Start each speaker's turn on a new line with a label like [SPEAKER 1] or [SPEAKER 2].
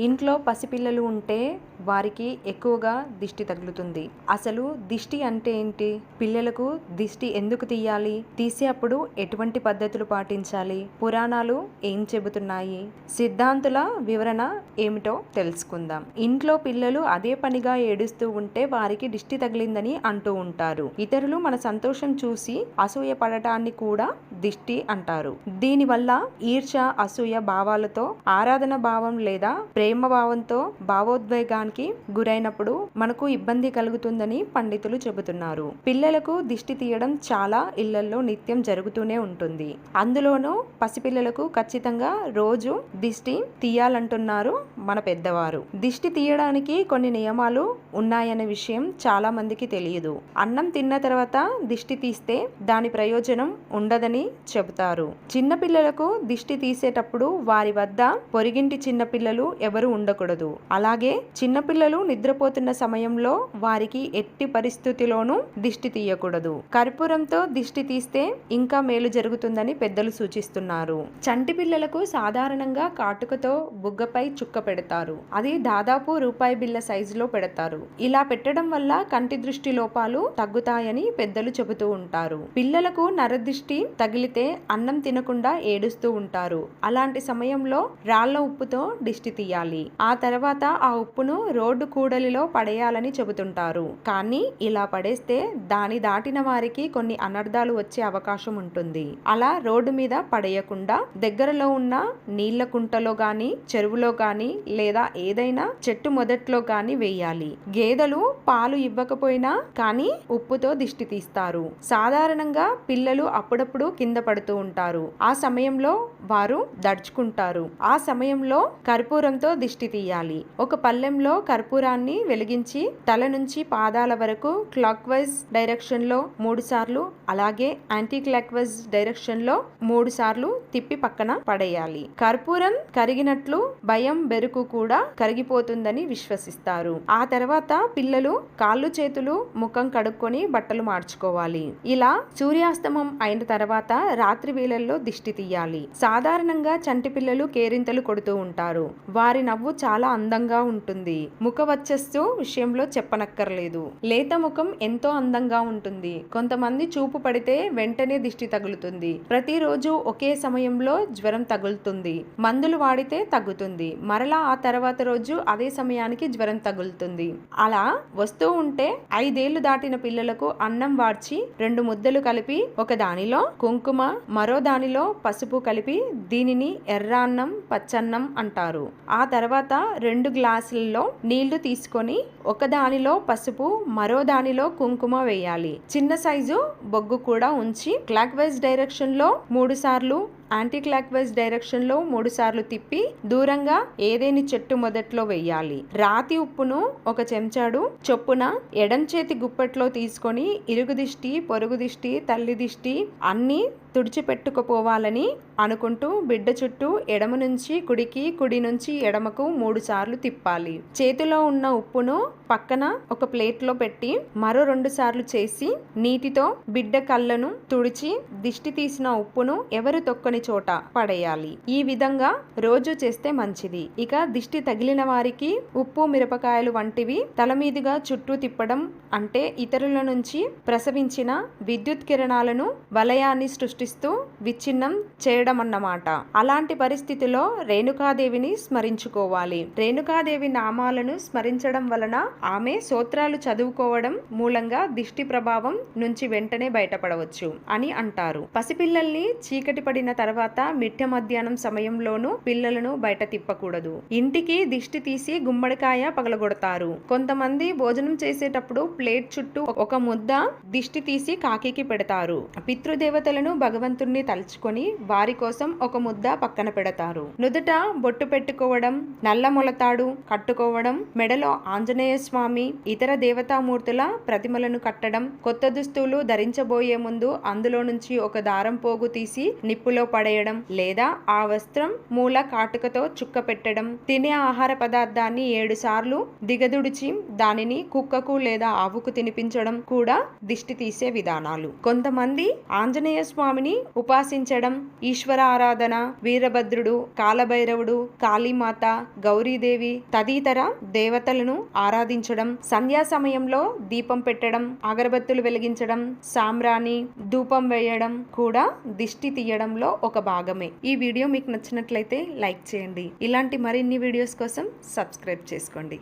[SPEAKER 1] ఇంట్లో పసిపిల్లలు ఉంటే వారికి ఎక్కువగా దిష్టి తగులుతుంది. అసలు దిష్టి అంటే ఏంటి? పిల్లలకు దిష్టి ఎందుకు తీయాలి? తీసే అప్పుడు ఎటువంటి పద్ధతులు పాటించాలి? పురాణాలు ఏం చెబుతున్నాయి? సిద్ధాంతుల వివరణ ఏమిటో తెలుసుకుందాం. ఇంట్లో పిల్లలు అదే పనిగా ఏడుస్తూ ఉంటే వారికి దిష్టి తగిలిందని అంటూ ఉంటారు. ఇతరులు మన సంతోషం చూసి అసూయ పడటాన్ని కూడా దిష్టి అంటారు. దీనివల్ల ఈర్ష అసూయ భావాలతో ఆరాధన భావం లేదా ప్రేమ భావంతో భావోద్వేగానికి గురైనప్పుడు మనకు ఇబ్బంది కలుగుతుందని పండితులు చెబుతున్నారు. పిల్లలకు దిష్టి తీయడం చాలా ఇళ్ళలో నిత్యం జరుగుతూనే ఉంటుంది. అందులోనూ పసిపిల్లలకు ఖచ్చితంగా రోజు దిష్టి తీయాలంటున్నారు మన పెద్దవారు. దిష్టి తీయడానికి కొన్ని నియమాలు ఉన్నాయనే విషయం చాలా మందికి తెలియదు. అన్నం తిన్న తర్వాత దిష్టి తీస్తే దాని ప్రయోజనం ఉండదని చెబుతారు. చిన్నపిల్లలకు దిష్టి తీసేటప్పుడు వారి వద్ద పొరిగింటి చిన్న పిల్లలు ఎవరు ఉండకూడదు. అలాగే చిన్నపిల్లలు నిద్రపోతున్న సమయంలో వారికి ఎట్టి పరిస్థితిలోనూ దిష్టి తీయకూడదు. కర్పూరంతో దిష్టి తీస్తే ఇంకా మేలు జరుగుతుందని పెద్దలు సూచిస్తున్నారు. చంటి పిల్లలకు సాధారణంగా కాటుకతో బుగ్గపై చుక్క పెడతారు. అది దాదాపు రూపాయి బిళ్ళ సైజులో పెడతారు. ఇలా పెట్టడం వల్ల కంటి దృష్టి లోపాలు తగ్గుతాయని పెద్దలు చెబుతూ ఉంటారు. పిల్లలకు నరదిష్టి తగిలితే అన్నం తినకుండా ఏడుస్తూ ఉంటారు. అలాంటి సమయంలో రాళ్ళ ఉప్పుతో దిష్టి తీయాలి. ఆ తర్వాత ఆ ఉప్పును రోడ్డు కూడలిలో పడేయాలని చెబుతుంటారు. కానీ ఇలా పడేస్తే దాని దాటిన వారికి కొన్ని అనర్థాలు వచ్చే అవకాశం ఉంటుంది. అలా రోడ్డు మీద పడేయకుండా దగ్గరలో ఉన్న నీళ్ళ కుంటలో గాని చెరువులో గాని లేదా ఏదైనా చెట్టు మొదట్లో గాని వేయాలి. గేదెలు పాలు ఇవ్వకపోయినా కానీ ఉప్పుతో దిష్టి తీస్తారు. సాధారణంగా పిల్లలు అప్పుడప్పుడు కింద పడుతూ ఉంటారు. ఆ సమయంలో వారు దడుచుకుంటారు. ఆ సమయంలో కర్పూరంతో దిష్టి తీయాలి. ఒక పల్లెంలో కర్పూరాన్ని వెలిగించి తల నుంచి పాదాల వరకు క్లాక్ వైజ్ డైరెక్షన్లో మూడు సార్లు అలాగే యాంటీ క్లాక్ వైజ్ డైరెక్షన్లో మూడు సార్లు తిప్పి పక్కన పడేయాలి. కర్పూరం కరిగినట్లు భయం బెరుకు కూడా కరిగిపోతుందని విశ్వసిస్తారు. ఆ తర్వాత పిల్లలు కాళ్ళు చేతులు ముఖం కడుక్కొని బట్టలు మార్చుకోవాలి. ఇలా సూర్యాస్తమం అయిన తర్వాత రాత్రి వేళల్లో దిష్టి తీయాలి. సాధారణంగా చంటి పిల్లలు కేరింతలు కొడుతూ ఉంటారు. వారి నవ్వు చాలా అందంగా ఉంటుంది. ముఖ వచ్చస్సు విషయంలో చెప్పనక్కర్లేదు. లేత ముఖం ఎంతో అందంగా ఉంటుంది. కొంతమంది చూపు పడితే వెంటనే దిష్టి తగులుతుంది. ప్రతిరోజు ఒకే సమయంలో జ్వరం తగులుతుంది. మందులు వాడితే తగ్గుతుంది. మరలా ఆ తర్వాత రోజు అదే సమయానికి జ్వరం తగులుతుంది. అలా వస్తూ ఉంటే ఐదేళ్ళు దాటిన పిల్లలకు అన్నం వార్చి రెండు ముద్దలు కలిపి ఒక దానిలో కుంకుమ మరో దానిలో పసుపు కలిపి దీనిని ఎర్రాన్నం పచ్చన్నం అంటారు. ఆ తర్వాత రెండు గ్లాసులలో నీళ్ళు తీసుకొని ఒక దానిలో పసుపు మరో దానిలో కుంకుమ వేయాలి. చిన్న సైజు బొగ్గు కూడా ఉంచి క్లాక్ వైజ్ డైరెక్షన్లో మూడు సార్లు యాంటీ క్లాక్ వైజ్ డైరెక్షన్లో మూడు సార్లు తిప్పి దూరంగా ఏదేని చెట్టు మొదట్లో వెయ్యాలి. రాతి ఉప్పును ఒక చెంచాడు చొప్పున ఎడం చేతి గుప్పెట్లో తీసుకొని ఇరుగు దిష్టి పొరుగు దిష్టి తల్లి దిష్టి అన్ని తుడిచిపెట్టుకుపోవాలని అనుకుంటూ బిడ్డ చుట్టూ ఎడమ నుంచి కుడికి కుడి నుంచి ఎడమకు మూడు సార్లు తిప్పాలి. చేతిలో ఉన్న ఉప్పును పక్కన ఒక ప్లేట్లో పెట్టి మరో రెండు సార్లు చేసి నీటితో బిడ్డ కళ్ళను తుడిచి దిష్టి తీసిన ఉప్పును ఎవరు తొక్కని చోట పడేయాలి. ఈ విధంగా రోజు చేస్తే మంచిది. ఇక దిష్టి తగిలిన వారికి ఉప్పు మిరపకాయలు వంటివి తల మీదుగా చుట్టూ తిప్పడం అంటే ఇతరుల నుంచి ప్రసవించిన విద్యుత్ కిరణాలను వలయాన్ని సృష్టిస్తూ విచ్ఛిన్నం చేయడం అన్నమాట అలాంటి పరిస్థితిలో రేణుకాదేవిని స్మరించుకోవాలి. రేణుకాదేవి నామాలను స్మరించడం వలన ఆమె సూత్రాలు చదువుకోవడం మూలంగా దిష్టి ప్రభావం నుంచి వెంటనే బయటపడవచ్చు అని అంటారు. పసిపిల్లల్ని చీకటి పడిన తర్వాత తర్వాత మిట్ట మధ్యాహ్నం సమయంలోనూ పిల్లలను బయట తిప్పకూడదు. ఇంటికి దిష్టి తీసి గుమ్మడికాయ పగలగొడతారు. కొంతమంది భోజనం చేసేటప్పుడు ప్లేట్ చుట్టూ ఒక ముద్ద దిష్టి తీసి కాకికి పెడతారు. పితృదేవతలను భగవంతుణ్ణి తలుచుకొని వారి కోసం ఒక ముద్ద పక్కన పెడతారు. నుదుట బొట్టు పెట్టుకోవడం నల్ల మొలతాడు కట్టుకోవడం మెడలో ఆంజనేయ స్వామి ఇతర దేవతామూర్తుల ప్రతిమలను కట్టడం కొత్త దుస్తులు ధరించబోయే ముందు అందులో నుంచి ఒక దారం పోగు తీసి నిప్పులో పడేయడం లేదా ఆ వస్త్రం మూల కాటుకతో చుక్క పెట్టడం తినే ఆహార పదార్థాన్ని ఏడు సార్లు దిగదుడిచి దానిని కుక్కకు లేదా ఆవుకు తినిపించడం కూడా దిష్టి తీసే విధానాలు. కొంతమంది ఆంజనేయ స్వామిని ఉపాసించడం ఈశ్వర ఆరాధన వీరభద్రుడు కాలభైరవుడు కాళీమాత గౌరీదేవి తదితర దేవతలను ఆరాధించడం సంధ్యా సమయంలో దీపం పెట్టడం అగరబత్తులు వెలిగించడం సాంబ్రాణి ధూపం వేయడం కూడా దిష్టి తీయడంలో ఒక భాగమే. ఈ వీడియో మీకు నచ్చినట్లయితే లైక్ చేయండి. ఇలాంటి మరిన్ని వీడియోస్ కోసం సబ్స్క్రైబ్ చేసుకోండి.